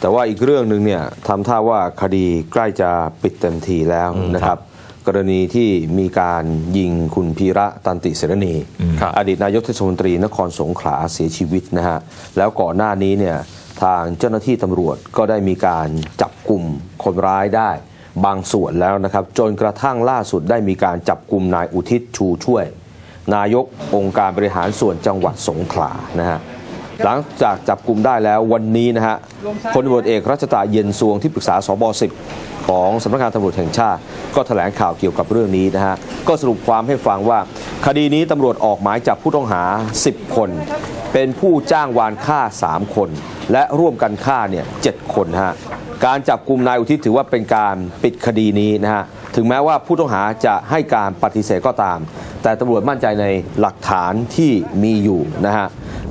แต่ว่าอีกเรื่องหนึ่งเนี่ยทำท่าว่าคดีใกล้จะปิดเต็มทีแล้วนะครับ กรณีที่มีการยิงคุณพีระตันติเสรณีครับอดีตนายกเทศมนตรีนครสงขลาเสียชีวิตนะฮะแล้วก่อนหน้านี้เนี่ยทางเจ้าหน้าที่ตำรวจก็ได้มีการจับกลุ่มคนร้ายได้บางส่วนแล้วนะครับ จนกระทั่งล่าสุดได้มีการจับกลุ่มนายอุทิศชูช่วย นายกองค์การบริหารส่วนจังหวัดสงขลานะฮะ หลังจากจับกลุ่มได้แล้ววันนี้นะฮะพลตำรวจเอกรัชตาเย็นสวงที่ปรึกษาสบ10ของสำนักงานตำรวจแห่งชาติ ก็แถลงข่าวเกี่ยวกับเรื่องนี้นะฮะก็สรุปความให้ฟังว่า คดีนี้ตำรวจออกหมายจับผู้ต้องหา 10 คน เป็นผู้จ้างวานฆ่า 3 คน และร่วมกันฆ่าเนี่ย7คนฮะการจับกลุ่มนายอุทิศถือว่าเป็นการปิดคดีนี้นะฮะถึงแม้ว่าผู้ต้องหาจะให้การปฏิเสธก็ตาม แต่ตำรวจมั่นใจในหลักฐานที่มีอยู่นะฮะ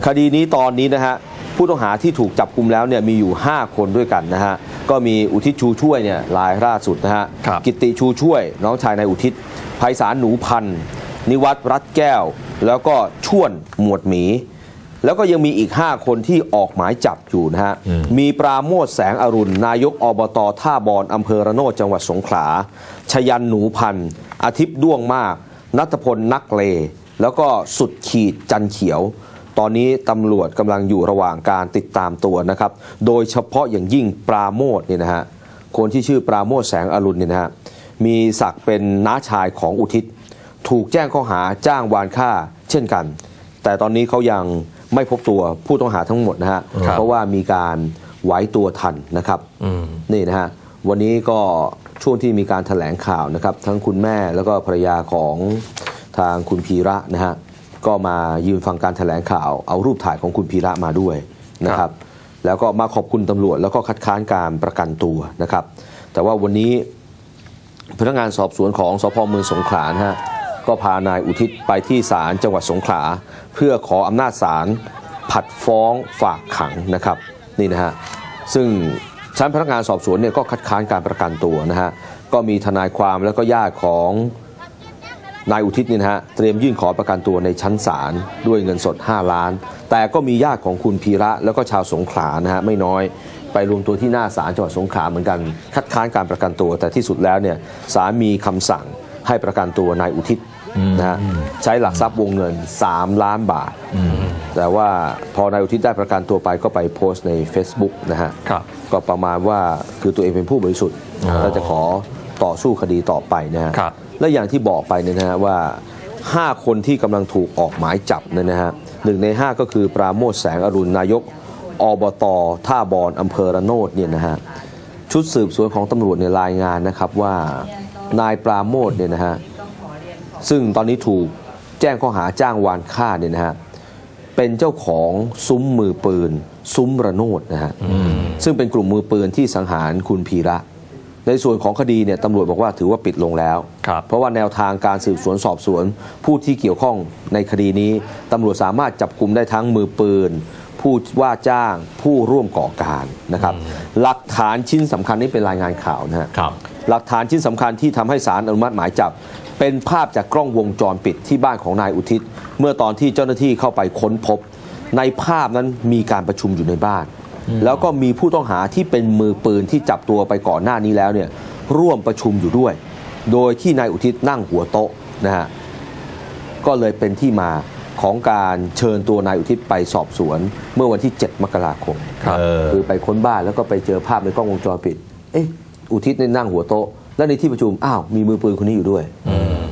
คดีนี้ตอนนี้นะฮะผู้ต้องหาที่ถูกจับกลุ่มแล้วเนี่ยมีอยู่ 5 คนด้วยกันนะฮะก็มีอุทิศชูช่วยเนี่ยรายล่าสุดนะฮะครับกิตติชูช่วย น้องชายนายอุทิศไพศาลหนูพันธ์นิวัตรรัตแก้ว แล้วก็ช่วนหมวดหมี แล้วก็ยังมีอีก 5 คนที่ออกหมายจับอยู่นะฮะมีปราโมทแสงอรุณ นายกอบตท่าบอนอำเภอระโนดจังหวัดสงขลาชยันหนูพันธ์อาทิตย์ด้วงมากนัทพลนักเล แล้วก็สุดขีดจันเขียว ตอนนี้ตำรวจกำลังอยู่ระหว่างการติดตามตัวนะครับ โดยเฉพาะอย่างยิ่งปราโมทเนี่ยนะฮะคนที่ชื่อปราโมทแสงอรุณเนี่ยนะฮะมีศักดิ์เป็นน้าชายของอุทิศ ถูกแจ้งข้อหาจ้างวานฆ่าเช่นกัน แต่ตอนนี้เขายังไม่พบตัวผู้ต้องหาทั้งหมดนะฮะครับเพราะว่ามีการไว้ตัวทันนะครับอืมนี่นะฮะวันนี้ก็ช่วงที่มีการถแถลงข่าวนะครับ ทั้งคุณแม่แล้วก็ภรรยาของทางคุณพีระนะฮะ ก็มายืนฟังการถแถลงข่าว เอารูปถ่ายของคุณพีระมาด้วยนะครับ แล้วก็มาขอบคุณตำรวจ แล้วก็คัดค้านการประกันตัวนะครับ แต่ว่าวันนี้พนักงานสอบสวนของสพเมืองสงขลานะฮะก็พานายอุทิศไปที่ศาลจังหวัดสงขลา เพื่อขออำนาจศาลผัดฟ้องฝากขังนะครับนี่นะฮะซึ่งชั้นพนักงานสอบสวนเนี่ยก็คัดค้านการประกันตัวนะฮะก็มีทนายความแล้วก็ญาติของ นายอุทิศเนี่ยนะฮะเตรียมยื่นขอประกันตัวในชั้นศาลด้วยเงินสด 5 ล้าน แต่ก็มีญาติของคุณพีระแล้วก็ชาวสงขลานะฮะไม่น้อยไปรวมตัวที่หน้าศาลจังหวัดสงขลาเหมือนกัน คัดค้านการประกันตัว แต่ที่สุดแล้วเนี่ยศาลมีคำสั่งให้ประกันตัวนายอุทิศนะฮะใช้หลักทรัพย์วงเงิน 3 ล้านบาท แต่ว่าพอนายอุทิศได้ประกันตัวไปก็ไปโพสต์ใน Facebook นะฮะครับก็ประมาณว่าคือตัวเองเป็นผู้บริสุทธิ์อ๋อและจะขอต่อสู้คดีต่อไปนะฮะครับ และอย่างที่บอกไปเนี่ยนะฮะว่า 5 คนที่กำลังถูกออกหมายจับเนี่ยนะฮะหนึ่งใน 5 ก็คือปราโมทแสงอรุณนายกอบตท่าบอนอำเภอระโนดเนี่ยนะฮะชุดสืบสวนของตำรวจเนี่ยรายงานนะครับว่านายปราโมทเนี่ยนะฮะซึ่งตอนนี้ถูกแจ้งข้อหาจ้างวานฆ่าเนี่ยนะฮะเป็นเจ้าของซุ้มมือปืน ซุ้มระโนดนะฮะซึ่งเป็นกลุ่มมือปืนที่สังหารคุณพีระ ในส่วนของคดีเนี่ยตำรวจบอกว่าถือว่าปิดลงแล้ว ครับเพราะว่าแนวทางการสืบสวนสอบสวน ผู้ที่เกี่ยวข้องในคดีนี้ตำรวจสามารถจับกลุ่มได้ทั้งมือปืน ผู้ว่าจ้างผู้ร่วมก่อการนะครับ หลักฐานชิ้นสำคัญนี่เป็นรายงานข่าวนะฮะ ครับ หลักฐานชิ้นสำคัญที่ทำให้ศาลอนุมัติหมายจับ เป็นภาพจากกล้องวงจรปิดที่บ้านของนายอุทิศ เมื่อตอนที่เจ้าหน้าที่เข้าไปค้นพบ ในภาพนั้นมีการประชุมอยู่ในบ้าน แล้วก็มีผู้ต้องหาที่เป็นมือปืนที่จับตัวไปก่อนหน้านี้แล้วเนี่ยร่วมประชุมอยู่ด้วย โดยที่นายอุทิศนั่งหัวโต๊ะนะฮะก็เลยเป็นที่มาของการเชิญตัวนายอุทิศไปสอบสวน เมื่อวันที่ 7 มกราคมครับเออคือไปค้นบ้านแล้วก็ไปเจอภาพในกล้องวงจรปิด เอ๊ะ อุทิศเนี่ยนั่งหัวโต๊ะ แล้วในที่ประชุม อ้าว มีมือปืนคนนี้อยู่ด้วย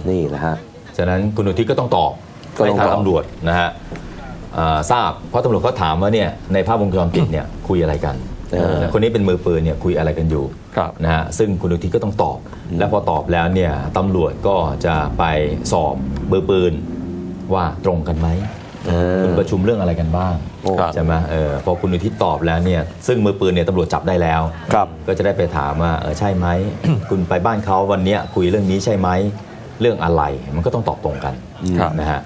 นี่แหละฮะ ฉะนั้นคุณอุทิศก็ต้องตอบก็ให้ต้องทางตอบตำรวจนะฮะอ่า ทราบเพราะตำรวจเขาถามว่าเนี่ยในภาพวงจรปิดเนี่ยคุยอะไรกันเออคนนี้เป็นมือปืนเนี่ยคุยอะไรกันอยู่ครับนะฮะซึ่งคุณอุทิศก็ต้องตอบ และพอตอบแล้วเนี่ยตำรวจก็จะไปสอบมือปืนว่าตรงกันไหมเออคุณประชุมเรื่องอะไรกันบ้างโอ้ครับใช่ไหมเออพอคุณอุทิศตอบแล้วเนี่ยซึ่งมือปืนเนี่ยตำรวจจับได้แล้วครับก็จะได้ไปถามว่าเออใช่ไหมคุณไปบ้านเขาวันเนี้ยคุยเรื่องนี้ใช่ไหมเรื่องอะไรมันก็ต้องตอบตรงกันครับนะฮะ